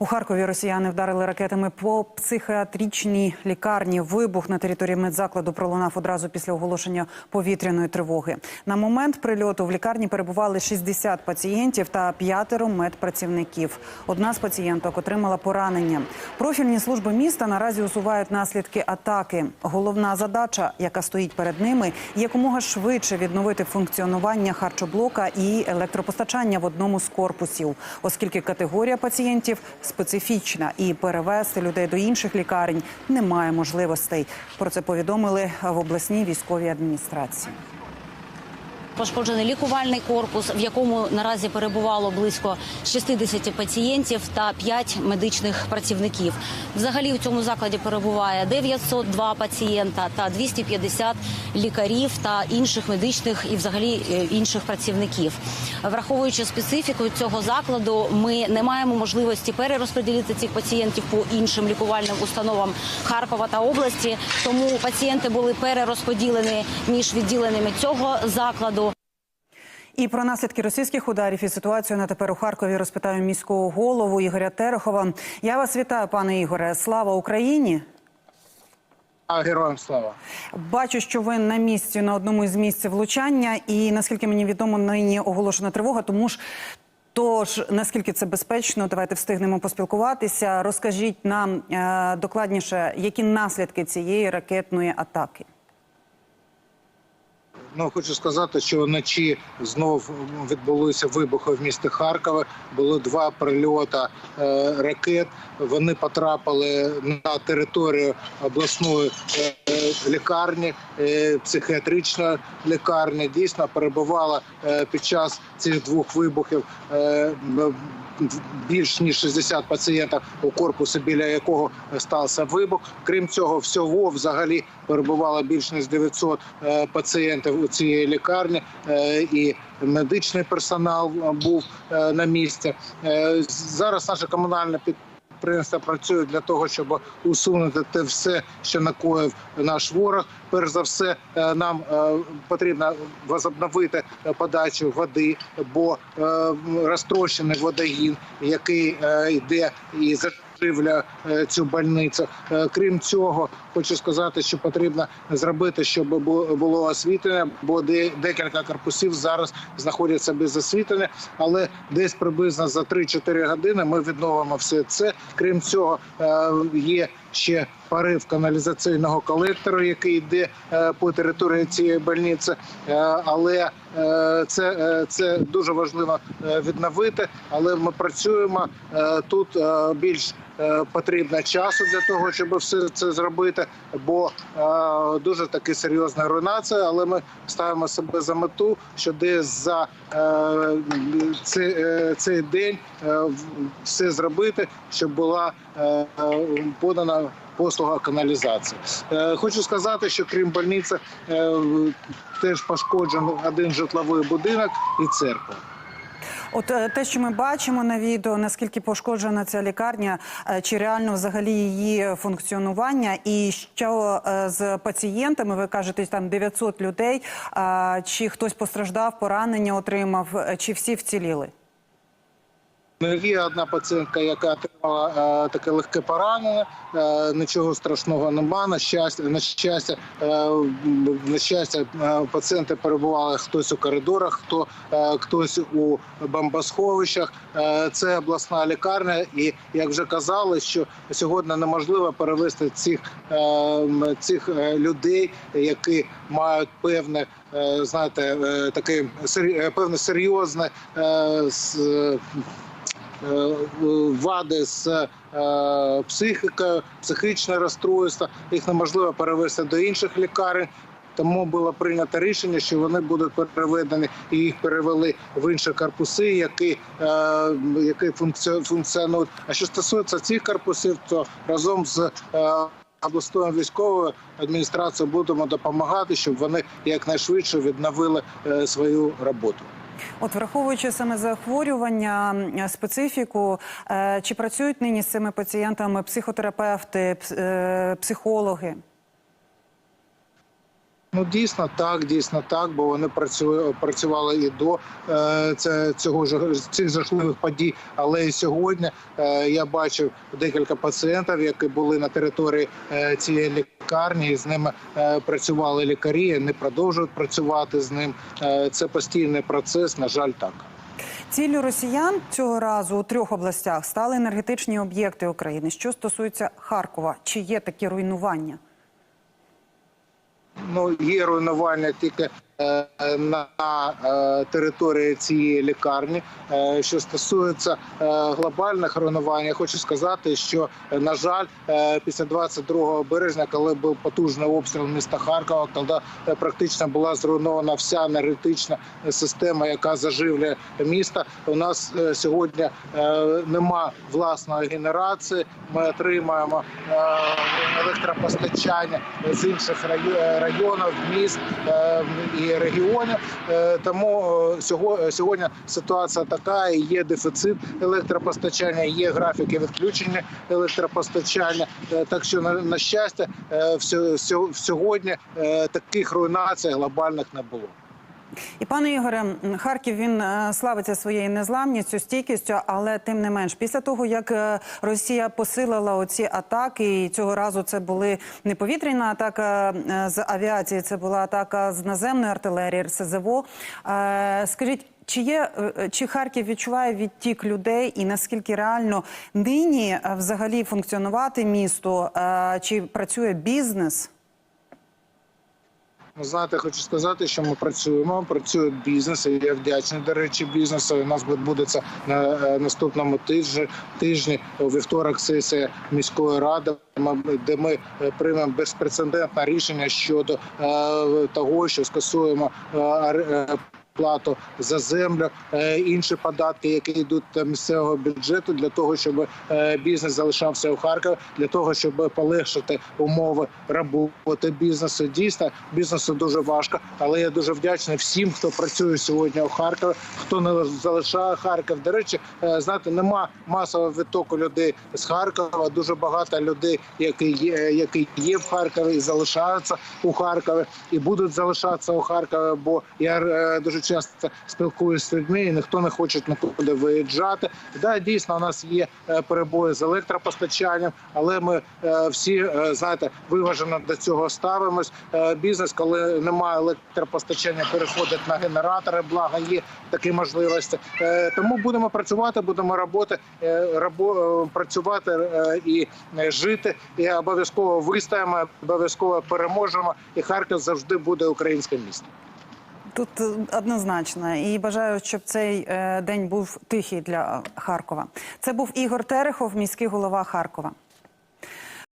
У Харкові росіяни вдарили ракетами по психіатричній лікарні. Вибух на території медзакладу пролунав одразу після оголошення повітряної тривоги. На момент прильоту в лікарні перебували 60 пацієнтів та п'ятеро медпрацівників. Одна з пацієнток отримала поранення. Профільні служби міста наразі усувають наслідки атаки. Головна задача, яка стоїть перед ними, якомога швидше відновити функціонування харчоблока і електропостачання в одному з корпусів, оскільки категорія пацієнтів специфічна і перевести людей до інших лікарень немає можливостей. Про це повідомили в обласній військовій адміністрації. Пошкоджений лікувальний корпус, в якому наразі перебувало близько 60 пацієнтів та 5 медичних працівників. Взагалі у цьому закладі перебуває 902 пацієнта та 250 лікарів та інших медичних і взагалі е, інших працівників. Враховуючи специфіку цього закладу, ми не маємо можливості перерозподілити цих пацієнтів по іншим лікувальним установам Харкова та області. Тому пацієнти були перерозподілені між відділеннями цього закладу. І про наслідки російських ударів і ситуацію на тепер у Харкові розпитаю міського голову Ігоря Терехова. Я вас вітаю, пане Ігоре. Слава Україні! А героям слава. Бачу, що ви на місці на одному із місць влучання, і наскільки мені відомо, нині оголошена тривога. Тому ж тож наскільки це безпечно, давайте встигнемо поспілкуватися. Розкажіть нам е, докладніше, які наслідки цієї ракетної атаки. Ну хочу сказати, що вночі знов відбулися вибухи в місті Харкові. Було два прильоти е, ракет. Вони потрапили на територію обласної е, лікарні, е, психіатричної лікарні. Дійсно перебувала під час цих двох вибухів. Більш ніж 60 пацієнтів у корпусі, біля якого стався вибух. Крім цього, всього взагалі перебувало більш ніж 900 е, пацієнтів у цій лікарні, е, і медичний персонал був е, на місці. Зараз наше комунальне підприємство Підприємства працюють для того, щоб усунути те все, що накоїв наш ворог. Перш за все, е, нам е, потрібно возобновити е, подачу води, бо розтрощений водогін, який йде і закривля е, цю больницю. Крім цього, хочу сказати, що потрібно зробити, щоб було освітлення, бо де- декілька корпусів зараз знаходяться без освітлення, але десь приблизно за 3-4 години ми відновимо все це. Крім цього, е, є ще парив каналізаційного колектору, який йде е, по території цієї больниці, Е, але е, це, це дуже важливо відновити. Але ми працюємо тут більш потрібно часу для того, щоб все це зробити, бо дуже таки серйозна руйнація. Але ми ставимо себе за мету, що десь за цей, день все зробити, щоб була подана послуга каналізації. Е, Хочу сказати, що крім больниці е, теж пошкоджений один житловий будинок і церква. От е, те, що ми бачимо на відео, наскільки пошкоджена ця лікарня, чи реально взагалі її функціонування, і що з пацієнтами, ви кажете, там 900 людей, чи хтось постраждав, поранення отримав, чи всі вціліли? Ну, Є одна пацієнтка, яка отримала е, таке легке поранення. Е, нічого страшного нема. На щастя, на щастя, е, на щастя, пацієнти перебували хтось у коридорах, хто хтось у бомбосховищах. Це обласна лікарня, і як вже казали, що сьогодні неможливо перевести цих, цих людей, які мають певне. Знаєте, таке певне серйозне с- вади з е, психікою, психічне розстройство. Їх неможливо перевести до інших лікарень. Тому було прийнято рішення, що вони будуть переведені і їх перевели в інші корпуси, які, е, які функціонують. А що стосується цих корпусів, то разом з е, обласною військовою адміністрацією будемо допомагати, щоб вони якнайшвидше відновили е, свою роботу. От враховуючи саме захворювання, специфіку, е, чи працюють нині з цими пацієнтами психотерапевти, пс- е, психологи? Ну дійсно так, дійсно так, бо вони працює, працювали і до е, це, цього ж цих жахливих подій. Але і сьогодні я бачив декілька пацієнтів, які були на території цієї лікарні. І з ними е, працювали лікарі. Не продовжують працювати з ним. Е, це постійний процес. На жаль, так. Ціллю росіян цього разу у трьох областях стали енергетичні об'єкти України. Що стосується Харкова, чи є такі руйнування? Ну є руйнування тільки на е, території цієї лікарні. Е, Що стосується е, глобальних руйнувань, я хочу сказати, що е, на жаль, е, після 22 березня, коли був потужний обстріл міста Харкова, коли е, практично була зруйнована вся енергетична система, яка заживлює місто. У нас е, сьогодні е, нема власної генерації. Ми отримаємо е, електропостачання з інших райо- районів, міст е, і регіонів. Е, Тому е, сього- сьогодні ситуація така: є дефіцит електропостачання, є графіки відключення електропостачання. Е, Так що на, щастя, е, сьогодні е, таких руйнацій глобальних не було. І пане Ігоре, Харків він е, славиться своєю незламністю, стійкістю, але тим не менш, після того як е, Росія посилила оці атаки, і цього разу це були не повітряна атака е, з авіації, це була атака з наземної артилерії РСЗВО. Скажіть. Чи є чи Харків відчуває відтік людей, і наскільки реально нині взагалі функціонувати місто? Чи працює бізнес? Ну, Знаєте, хочу сказати, що ми працюємо. Працює бізнес. і Я вдячний, до речі, бізнесу. У нас відбудеться на е, наступному тижні. Тижні у вівторок сесія міської ради, де ми е, приймемо безпрецедентне рішення щодо е, того, що скасуємо плату за землю, е, інші податки, які йдуть до місцевого бюджету, для того, щоб е, бізнес залишався у Харкові, для того, щоб полегшити умови роботи бізнесу. Дійсно, бізнесу дуже важко, але я дуже вдячний всім, хто працює сьогодні у Харкові, хто не залишає Харків. До речі, е, знаєте, нема масового відтоку людей з Харкова. Дуже багато людей, які є, які є в Харкові і залишаються у Харкові, і будуть залишатися у Харкові. Бо я дуже часто спілкуюся з людьми, і ніхто не хоче нікуди виїжджати. Да, дійсно, у нас є е, перебої з електропостачанням, але ми е, всі е, знаєте виважено до цього ставимось. Бізнес, коли немає електропостачання, переходить на генератори. Благо є такі можливості. Тому будемо працювати, будемо роботи, працювати і жити. І обов'язково вистоїмо, обов'язково переможемо. І Харків завжди буде українським містом. Тут е, однозначно і бажаю, щоб цей е, день був тихий для Харкова. Це був Ігор Терехов, міський голова Харкова.